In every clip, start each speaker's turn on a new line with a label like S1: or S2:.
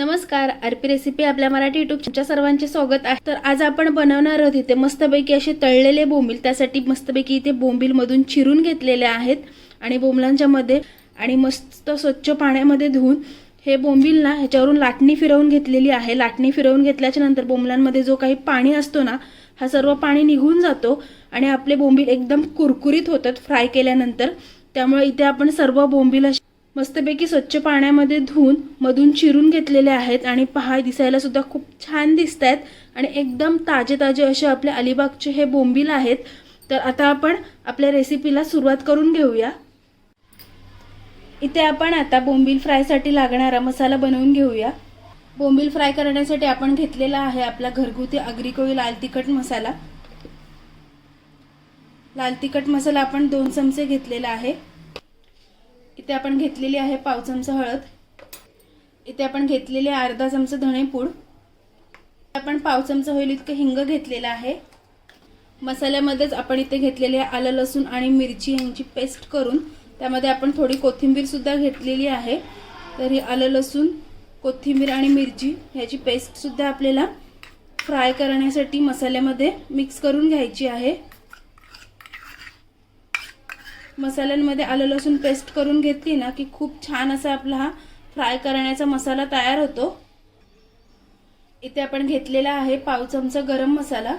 S1: नमस्कार RP recipe आपल्या मराठी युट्यूबच्या सर्वांचे स्वागत आहे. तर आज आपण बनवणार आहोत इथे मस्तपैकी असे तळलेले बोंबील. त्यासाठी मस्तपैकी इथे बोंबीलमधून चिरून घेतलेले आहेत आणि बोंबलांच्या मध्ये आणि मस्त स्वच्छ पाण्यामध्ये धुवून हे बोंबील ना ह्याच्यावरून लाटणी फिरवून घेतलेली आहे. लाटणी फिरवून घेतल्याच्या नंतर बोंबलांमध्ये जो काही पाणी असतो ना हा सर्व पाणी निघून जातो आणि आपले बोंबील एकदम कुरकुरीत होतात फ्राय केल्यानंतर. त्यामुळे इथे आपण सर्व बोंबील असे मस्तपैकी स्वच्छ पाण्यामध्ये धुवून मधून चिरून घेतलेले आहेत आणि पहा दिसायला सुद्धा खूप छान दिसत आहेत आणि एकदम ताजे ताजे असे आपले अलिबागचे हे बोंबील आहेत. तर आता आपण आपल्या रेसिपीला सुरुवात करून घेऊया. इथे आपण आता बोंबील फ्रायसाठी लागणारा मसाला बनवून घेऊया. बोंबील फ्राय करण्यासाठी आपण घेतलेला आहे आपला घरगुती अग्रिकोळी लाल तिखट मसाला. लाल तिखट मसाला आपण दोन चमचे घेतलेला आहे. इथे आपण घेतलेली आहे पाव चमचा हळद. इथे आपण घेतलेली आहे अर्धा चमचा धणेपूड आपण पाव चमचा होईल इतकं हिंग घेतलेलं आहे. मसाल्यामध्येच आपण इथे घेतलेले आहे आलं लसूण आणि मिरची यांची पेस्ट करून. त्यामध्ये आपण थोडी कोथिंबीरसुद्धा घेतलेली आहे. तर ही आलं लसूण कोथिंबीर आणि मिरची ह्याची पेस्टसुद्धा आपल्याला फ्राय करण्यासाठी मसाल्यामध्ये मिक्स करून घ्यायची आहे. मसाल्यांमध्ये आलं लसूण पेस्ट करून घेतली ना की खूप छान असा आपला हा फ्राय करण्याचा मसाला तयार होतो. इथे आपण घेतलेला आहे पाव चमचा गरम मसाला.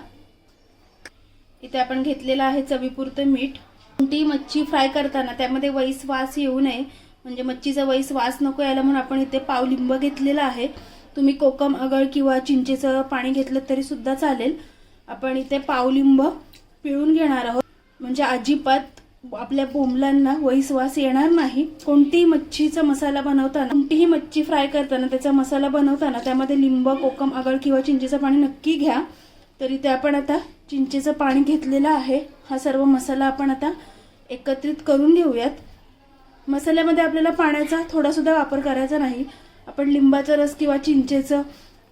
S1: इथे आपण घेतलेला आहे चवीपुरतं मीठ. कोणतीही मच्छी फ्राय करताना त्यामध्ये वैस वास येऊ नये. म्हणजे मच्छीचा वैस वास नको यायला म्हणून आपण इथे पाव लिंब घेतलेला आहे. तुम्ही कोकम अगळ किंवा चिंचेचं पाणी घेतलं तरी सुद्धा चालेल. आपण इथे पाव लिंब पिळून घेणार आहोत. म्हणजे अजिबात आपल्या बोंबलांना वैसवास येणार नाही. कोणतीही मच्छीचा मसाला बनवताना कोणतीही मच्छी फ्राय करताना त्याचा मसाला बनवताना त्यामध्ये लिंब कोकम आगळ किंवा चिंचेचं पाणी नक्की घ्या. तरी ते आपण आता चिंचेचं पाणी घेतलेलं आहे. हा सर्व मसाला आपण आता एकत्रित करून घेऊयात. मसाल्यामध्ये आपल्याला पाण्याचा थोडासुद्धा वापर करायचा नाही. आपण लिंबाचा रस किंवा चिंचेचं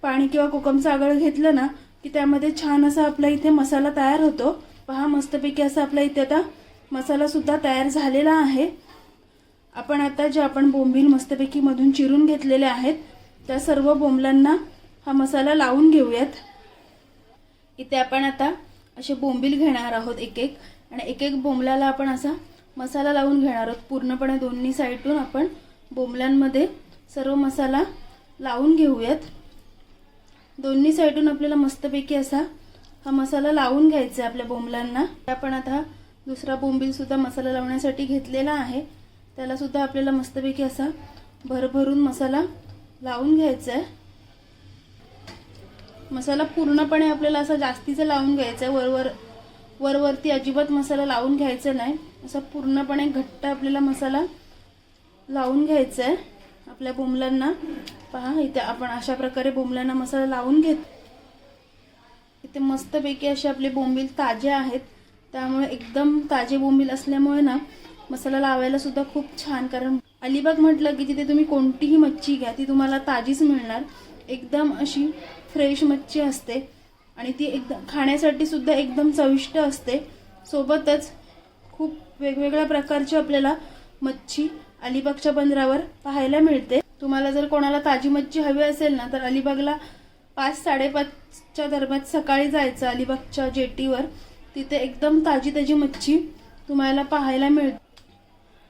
S1: पाणी किंवा कोकमचं आगळ घेतलं ना की त्यामध्ये छान असा आपला इथे मसाला तयार होतो. पहा मस्तपैकी असा आपला इथे आता मसाला सुद्धा तयार झालेला आहे. आपण आता जे आपण बोंबील मस्तपैकी मधून चिरून घेतलेले आहेत त्या सर्व बोंबलांना हा मसाला लावून घेऊयात. इथे आपण आता असे बोंबील घेणार आहोत एक एक आणि एक एक बोंबलाला आपण असा मसाला लावून घेणार आहोत. पूर्णपणे दोन्ही साईडून आपण बोंबल्यांमध्ये सर्व मसाला लावून घेऊयात. दोन्ही साईडून आपल्याला मस्तपैकी असा हा मसाला लावून घ्यायचा आहे आपल्या बोंबलांना. आपण आता दुसरा बोंबीलसुद्धा मसाला लावण्यासाठी घेतलेला आहे. त्यालासुद्धा आपल्याला मस्तपैकी असा भरभरून मसाला लावून घ्यायचा आहे. मसाला पूर्णपणे आपल्याला असा जास्तीचा लावून घ्यायचा आहे. वरवर वरवरती अजिबात मसाला लावून घ्यायचा नाही. असा पूर्णपणे घट्ट आपल्याला मसाला लावून घ्यायचा आहे. आपल्या बोंबलांना पहा इथे आपण अशा प्रकारे बोंबलांना मसाला लावून घेत इथे मस्तपैकी असे आपले बोंबील ताजे आहेत. त्यामुळे एकदम ताजे बोंबील असल्यामुळे ना मसाला लावायला सुद्धा खूप छान. कारण अलिबाग म्हटलं की तिथे तुम्ही कोणतीही मच्छी घ्या ती तुम्हाला ताजीच मिळणार. एकदम अशी फ्रेश मच्छी असते. आणि ती एकदम खाण्यासाठी सुद्धा एकदम चविष्ट असते. सोबतच खूप वेगवेगळ्या प्रकारची आपल्याला मच्छी अलिबागच्या बंदरावर पाहायला मिळते. तुम्हाला जर कोणाला ताजी मच्छी हवी असेल ना तर अलिबागला पाच साडेपाचच्या दरम्यान सकाळी जायचं अलिबागच्या जेटीवर. तिथे एकदम ताजी ताजी मच्छी तुम्हाला पाहायला मिळते.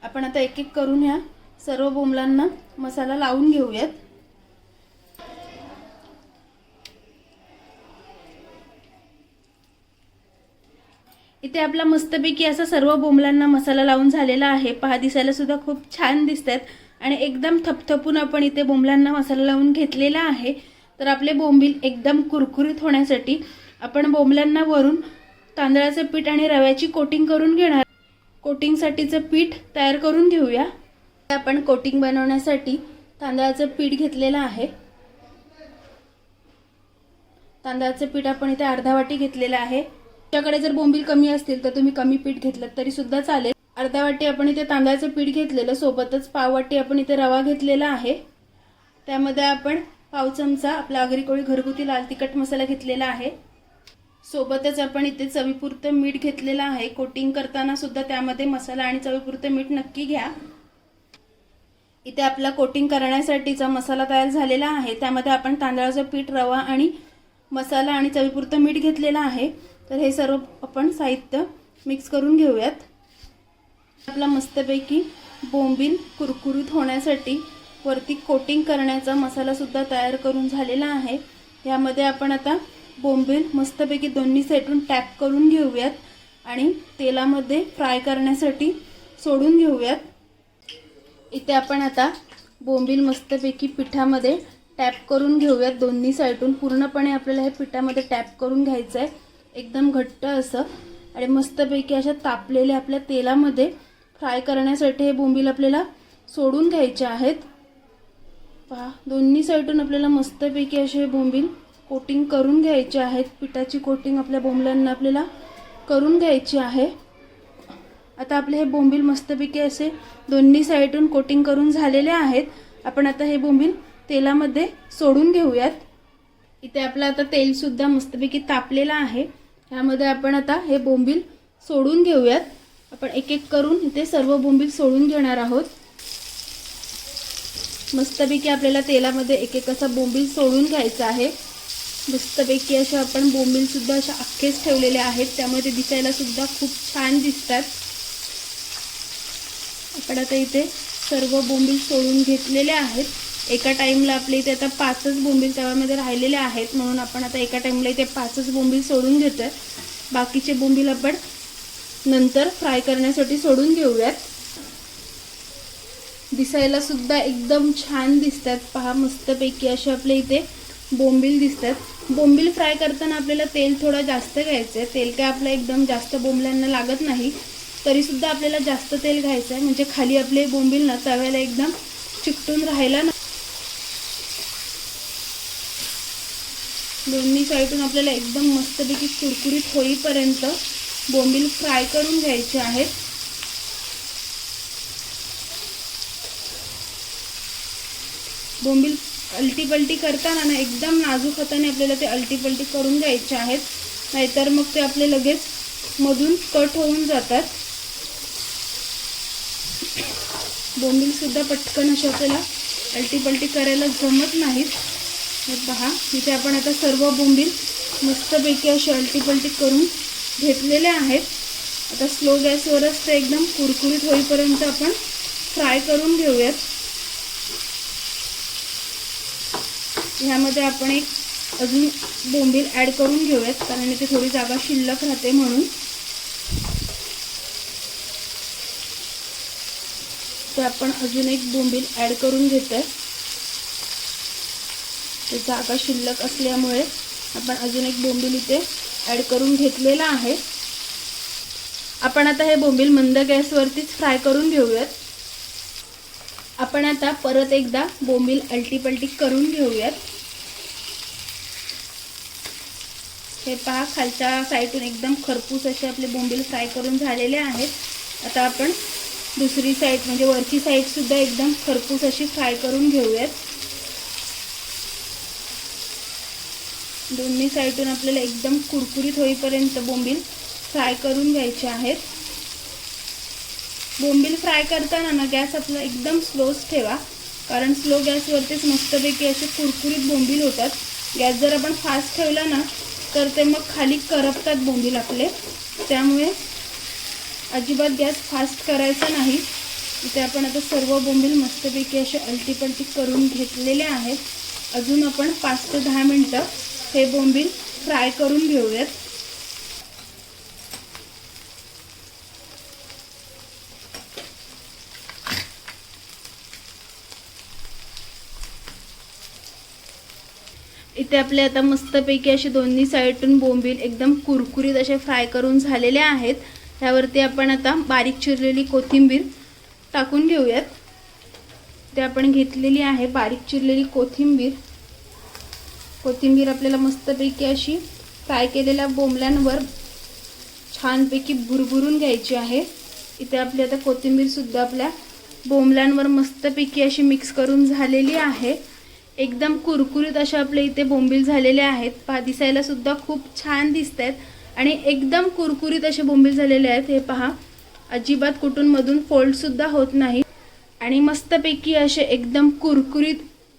S1: आपण आता एक एक करून ह्या सर्व बोंबलांना मसाला लावून घेऊयात. इथे आपला मस्तपैकी असा सर्व बोंबलांना मसाला लावून झालेला आहे. पहा दिसायला सुद्धा खूप छान दिसत आहेत आणि एकदम थपथपून आपण इथे बोंबलांना मसाला लावून घेतलेला आहे. तर आपले बोंबील एकदम कुरकुरीत होण्यासाठी आपण बोंबलांना वरून तांदळाचं पीठ आणि रव्याची कोटिंग करून घेणार. कोटिंगसाठीचं पीठ तयार करून घेऊया. आपण कोटिंग बनवण्यासाठी तांदळाचं पीठ घेतलेलं आहे. तांदळाचं पीठ आपण इथे अर्धा वाटी घेतलेलं आहे. तुमच्याकडे जर बोंबील कमी असतील तर तुम्ही कमी पीठ घेतलं तरी सुद्धा चालेल. अर्धा वाटी आपण इथे तांदळाचं पीठ घेतलेलं सोबतच पाव वाटी आपण इथे रवा घेतलेला आहे. त्यामध्ये आपण पाव चमचा आपला आगरी कोळी घरगुती लाल तिखट मसाला घेतलेला आहे. सोबतच आपण इथे चवीपुरतं मीठ घेतलेलं आहे. कोटिंग करताना सुद्धा त्यामध्ये मसाला आणि चवीपुरतं मीठ नक्की घ्या. इथे आपला कोटिंग करण्यासाठीचा मसाला तयार झालेला आहे. त्यामध्ये आपण तांदळाचं पीठ रवा आणि मसाला आणि चवीपुरतं मीठ घेतलेलं आहे. तर हे सर्व आपण साहित्य मिक्स करून घेऊयात. आपला मस्तपैकी बोंबील कुरकुरीत होण्यासाठी वरती कोटिंग करण्याचा मसालासुद्धा तयार करून झालेला आहे. यामध्ये आपण आता बोंबील मस्तपैकी दोन्ही साईडून टॅप करून घेऊयात आणि तेलामध्ये फ्राय करण्यासाठी सोडून घेऊयात. इथे आपण आता बोंबील मस्तपैकी पिठामध्ये टॅप करून घेऊयात. दोन्ही साईडून पूर्णपणे आपल्याला हे पिठामध्ये टॅप करून घ्यायचं आहे एकदम घट्ट असं. आणि मस्तपैकी अशा तापलेल्या आपल्या तेलामध्ये फ्राय करण्यासाठी हे बोंबील आपल्याला सोडून घ्यायचे आहेत. पहा दोन्ही साईडून आपल्याला मस्तपैकी असे हे बोंबील कोटिंग करून घ्यायचे आहेत. पिठाची कोटिंग आपल्या बोंबल्यांना आपल्याला करून घ्यायची आहे. आता आपले हे बोंबील मस्तपैकी असे दोन्ही साईडून कोटिंग करून झालेले आहेत. आपण आता हे बोंबील तेलामध्ये सोडून घेऊयात. इथे आपलं आता तेलसुद्धा मस्तपैकी तापलेलं आहे. ह्यामध्ये आपण आता हे बोंबील सोडून घेऊयात. आपण एक एक करून इथे सर्व बोंबील सोडून घेणार आहोत. मस्तपैकी आपल्याला तेलामध्ये एक एक असा बोंबील सोडून घ्यायचा आहे. मस्तपैकी अशा आपण बोंबील सुद्धा अशा अख्खेच ठेवलेले आहेत. त्यामुळे ते दिसायला सुद्धा खूप छान दिसतात. आपण आता इथे सर्व बोंबील सोडून घेतलेले आहेत. एका टाईमला आपल्या इथे आता पाचच बोंबील तव्यामध्ये राहिलेले आहेत. म्हणून आपण आता एका टाईमला इथे पाचच बोंबील सोडून घेतोय. बाकीचे बोंबील आपण नंतर फ्राय करण्यासाठी सोडून घेऊयात. दिसायला सुद्धा एकदम छान दिसतात. पहा मस्तपैकी असे आपल्या इथे बोंबील दिसतात. बोंबील फ्राय करताना आपल्याला तेल थोडं जास्त घ्यायचं आहे तेल काय आपलं एकदम जास्त बोंबल्यांना लागत नाही. तरीसुद्धा आपल्याला जास्त तेल घ्यायचं आहे म्हणजे खाली आपले बोंबील ना तव्याला एकदम चिकटून राहायला ना. दोन्ही साईडून आपल्याला एकदम मस्तपैकी कुरकुरीत होईपर्यंत बोंबील फ्राय करून घ्यायचे आहेत. बोंबील अलटीपलटी करताना ना एकदम नाजूक हाताने आपल्याला ते अलटीपलटी करून घ्यायचे आहेत. नाहीतर मग ते आपले लगेच मधून कट होऊन जातात. बोंबील सुद्धा पटकन अशा आपल्याला अलटीपलटी करायला जमत नाहीत. हे पहा इथे आपण आता सर्व बोंबील मस्तपैकी अशी अलटीपलटी करून घेतलेले आहेत. आता स्लो गॅसवरच ते एकदम कुरकुरीत होईपर्यंत आपण फ्राय करून घेऊयात. ह्यामध्ये आपण एक अजून बोंबील ॲड करून घेऊयात कारण इथे थोडी जागा शिल्लक राहते म्हणून. ते आपण अजून एक बोंबील ॲड करून घेतो आहे ते जागा शिल्लक असल्यामुळे आपण अजून एक बोंबील इथे ॲड करून घेतलेला आहे. आपण आता हे बोंबील मंद गॅसवरतीच फ्राय करून घेऊयात. आपण आता परत एकदा बोंबील अल्टीपल्टी करून घेऊयात. हे पहा खालच्या साईडून एकदम खरपूस असे आपले बोंबील फ्राय करून झालेले आहेत. आता आपण दुसरी साईड म्हणजे वरची साईडसुद्धा एकदम खरपूस अशी फ्राय करून घेऊयात. दोन्ही साईडून आपल्याला एकदम कुरकुरीत होईपर्यंत बोंबील फ्राय करून घ्यायचे आहेत. बोंबील फ्राय करताना ना गॅस आपला एकदम स्लोच ठेवा कारण स्लो गॅसवरतीच मस्तपैकी असे कुरकुरीत बोंबील होतात. गॅस जर आपण फास्ट ठेवला ना तर ते मग खाली करपतात बोंबील आपले. त्यामुळे अजिबात गॅस फास्ट करायचा नाही. इथे आपण आता सर्व बोंबील मस्तपैकी असे अलटीपलटी करून घेतलेले आहेत. अजून आपण पाच ते दहा मिनटं हे बोंबील फ्राय करून घेऊयात. इथे आपले आता मस्तपैकी असे दोन्ही साईडून बोंबील एकदम कुरकुरीत असे फ्राय करून झालेले आहेत. त्यावरती आपण आता बारीक चिरलेली कोथिंबीर टाकून घेऊयात. ते आपण घेतलेली आहे बारीक चिरलेली कोथिंबीर. कोथिंबीर आपल्याला मस्तपैकी अशी फ्राय केलेल्या बोंबल्यांवर छानपैकी भुरभुरून घ्यायची आहे. इथे आपली आता कोथिंबीरसुद्धा आपल्या बोंबल्यांवर मस्तपैकी अशी मिक्स करून झालेली आहे. एकदम कुरकुरीत असे आपले इथे बोंबील झालेले आहेत. पहा दिसायला सुद्धा खूप छान दिसत आहेत आणि एकदम कुरकुरीत असे बोंबील झालेले आहेत. हे पहा. अजिबात कुठून मधून फोल्ड सुद्धा होत नाही. आणि मस्तपैकी असे एकदम कुरकुरीत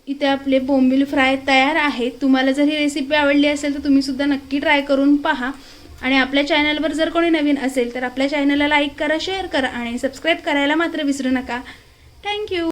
S1: इथे आपले बोंबील फ्राय तयार आहे तुम्हाला जर ही रेसिपी आवडली असेल तर तुम्ही सुद्धा नक्की ट्राय करून पहा. आणि आपल्या चॅनलवर जर कोणी नवीन असेल तर आपल्या चॅनलला लाईक करा शेअर करा आणि सबस्क्राईब करायला मात्र विसरू नका. थँक्यू